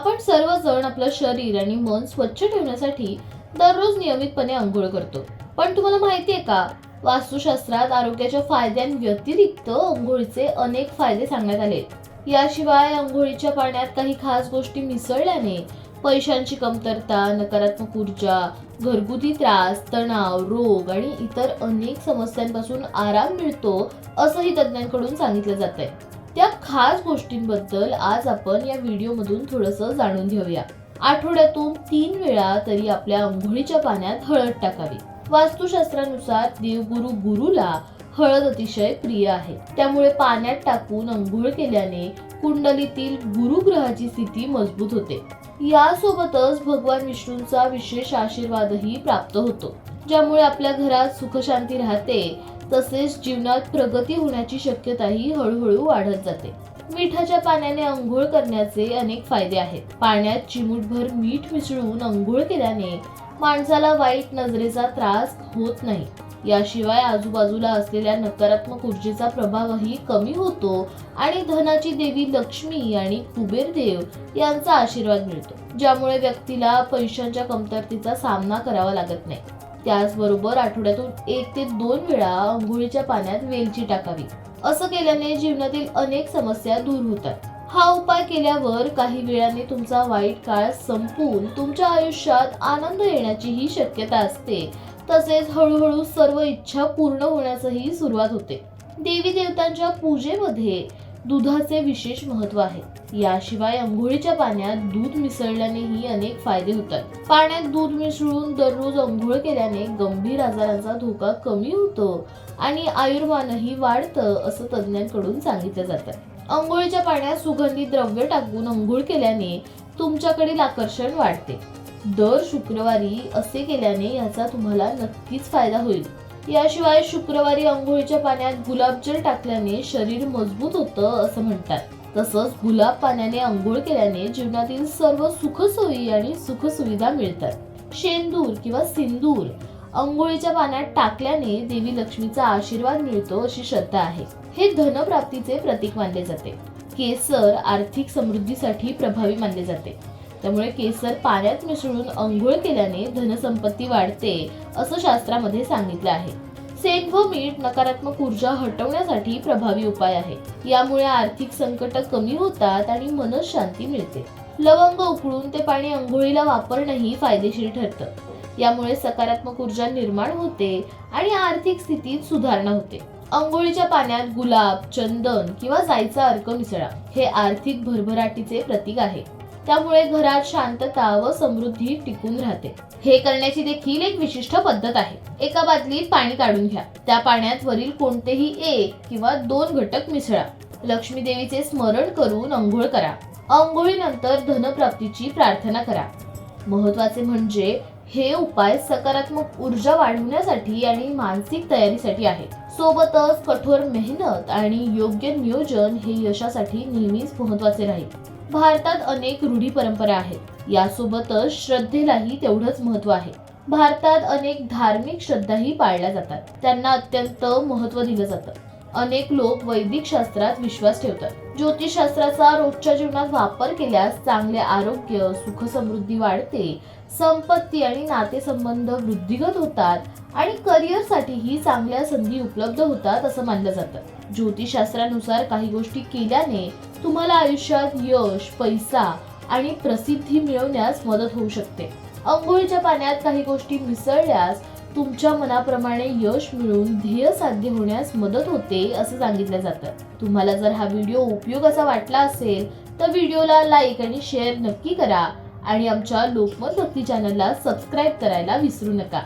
आपण सर्वजण आपलं शरीर आणि मन स्वच्छ ठेवण्यासाठी दररोज नियमितपणे आंघोळ करतो. पण तुम्हाला माहिती आहे का? वास्तुशास्त्रात आरोग्याच्या फायद्यांव्यतिरिक्त आंघोळीचे अनेक फायदे सांगण्यात आले याशिवाय आंघोळीच्या पाण्यात काही खास गोष्टी मिसळल्याने पैशांची कमतरता नकारात्मक ऊर्जा घरगुती त्रास तणाव रोग आणि इतर अनेक समस्यांपासून आराम मिळतो असंही तज्ज्ञांकडून सांगितलं जात आहे त्या खास गोष्टींबद्दल आज आपण या व्हिडिओमधून थोडंसं जाणून घेऊया. आठवड्यातून तीन वेळा तरी आपल्या आंघोळीच्या पाण्यात हळद टाकावी. वास्तुशास्त्रानुसार देवगुरु गुरुला हळद अतिशय प्रिय आहे. त्यामुळे पाण्यात टाकून आंघोळ केल्याने कुंडलीतील गुरुग्रहाची स्थिती मजबूत होते. यासोबतच भगवान विष्णूंचा विशेष आशीर्वादही प्राप्त होतो. ज्यामुळे आपल्या घरात सुखशांती राहते तसेच जीवनात प्रगती होण्याची शक्यताही हळूहळू वाढत जाते. मिठाच्या पाण्याने आंघोळ करण्याचे अनेक फायदे आहेत. पाण्यात चिमूटभर मीठ मिसळून आंघोळ केल्याने माणसाला वाईट नजरेचा त्रास होत नाही. याशिवाय आजूबाजूला असलेल्या नकारात्मक ऊर्जेचा प्रभावही कमी होतो आणि धनाची देवी लक्ष्मी आणि कुबेर देव यांचा आशीर्वाद मिळतो ज्यामुळे व्यक्तीला पैशांच्या कमतरतेचा सामना करावा लागत नाही. त्याचबरोबर आठवड्यातून एक ते दोन वेळा आंघोळीच्या पाण्यात वेलची टाकावी. असं केल्याने जीवनातील अनेक समस्या दूर होतात. हा उपाय केल्यावर काही वेळाने तुमचा वाईट काळ संपून तुमच्या आयुष्यात आनंद येण्याचीही शक्यता असते. तसेच हळूहळू सर्व इच्छा पूर्ण होण्यासही सुरुवात होते. देवी देवतांच्या पूजेमध्ये दुधाचे विशेष महत्त्व आहे. याशिवाय अंघोळीच्या पाण्यात दूध मिसळल्यानेही अनेक फायदे होतात. पाण्यात दूध मिसळून दररोज अंघोळ केल्याने गंभीर आजारांचा धोका कमी होतो आणि आयुर्मानही वाढतं असं तज्ज्ञांकडून सांगितलं जातं. अंघोळीच्या पाण्यात सुगंधी द्रव्य टाकून अंघोळ केल्याने तुमच्याकडील आकर्षण वाढते. दर शुक्रवारी असे केल्याने याचा तुम्हाला नक्कीच फायदा होईल. याशिवाय शुक्रवारी आंघोळीच्या पाण्यात गुलाबजल टाकल्याने शरीर मजबूत होतं असं म्हणतात. तसंच गुलाब पाण्याने आंघोळ केल्याने जीवनातील सर्व सुखसोयी आणि सुखसुविधा मिळतात. शेंदूर किंवा सिंदूर आंघोळीच्या पाण्यात टाकल्याने देवी लक्ष्मीचा आशीर्वाद मिळतो अशी श्रद्धा आहे. हे धनप्राप्तीचे प्रतीक मानले जाते. केसर आर्थिक समृद्धीसाठी प्रभावी मानले जाते. त्यामुळे केसर पाण्यात मिसळून अंघोळ केल्याने धनसंपत्ती वाढते असं शास्त्रामध्ये सांगितलं आहे. सेंट व मीठ नकारात्मक ऊर्जा हटवण्यासाठी प्रभावी उपाय आहे. यामुळे आर्थिक संकट कमी होतात आणि मनशांती मिळते. लवंग उकळून ते पाणी अंघोळीला वापरणंही फायदेशीर ठरतं. यामुळे सकारात्मक ऊर्जा निर्माण होते आणि आर्थिक स्थितीत सुधारणा होते. अंघोळीच्या पाण्यात गुलाब चंदन किंवा जायचा अर्क मिसळा हे आर्थिक भरभराटीचे प्रतीक आहे. त्यामुळे घरात शांतता व समृद्धी टिकून राहते. हे करण्याची देखील एक विशिष्ट पद्धत आहे. एका बादलीत पाणी काढून घ्या. त्या पाण्यात वरील कोणतेही एक किंवा दोन घटक मिसळा. लक्ष्मी देवीचे स्मरण करून अंघोळ करा. अंघोळीनंतर धनप्राप्तीची प्रार्थना करा. महत्त्वाचे म्हणजे हे उपाय सकारात्मक ऊर्जा वाढवण्यासाठी आणि मानसिक तयारीसाठी आहे. सोबतच कठोर मेहनत आणि योग्य नियोजन हे यशासाठी नेहमीच महत्त्वाचे राहील. भारतात अनेक रूढी परंपरा आहेत. यासोबतच श्रद्धेलाही तेवढंच महत्त्व आहे. भारतात अनेक धार्मिक श्रद्धाही पाळल्या जातात. त्यांना अत्यंत महत्त्व दिलं जातं. अनेक लोक वैदिक शास्त्रात विश्वास ठेवतात. ज्योतिषशास्त्राचा रोजच्या जीवनात वापर केल्यास चांगले आरोग्य सुखसमृद्धी वाढते. संपत्ती आणि नातेसंबंध वृद्धिगत होतात आणि करिअरसाठीही चांगल्या संधी उपलब्ध होतात असं मानलं जातं. ज्योतिषशास्त्रानुसार काही गोष्टी केल्याने तुम्हाला आयुष्यात यश पैसा आणि प्रसिद्धी मिळवण्यास मदत होऊ शकते. अंघोळीच्या पाण्यात काही गोष्टी मिसळल्यास तुमच्या मनाप्रमाणे यश मिळून ध्येय साध्य होण्यास मदत होते असं सांगितलं जातं. तुम्हाला जर हा व्हिडिओ उपयोगाचा वाटला असेल तर व्हिडिओला लाईक आणि शेअर नक्की करा आणि आमच्या लोकमत भक्ती चॅनलला सबस्क्राईब करायला विसरू नका.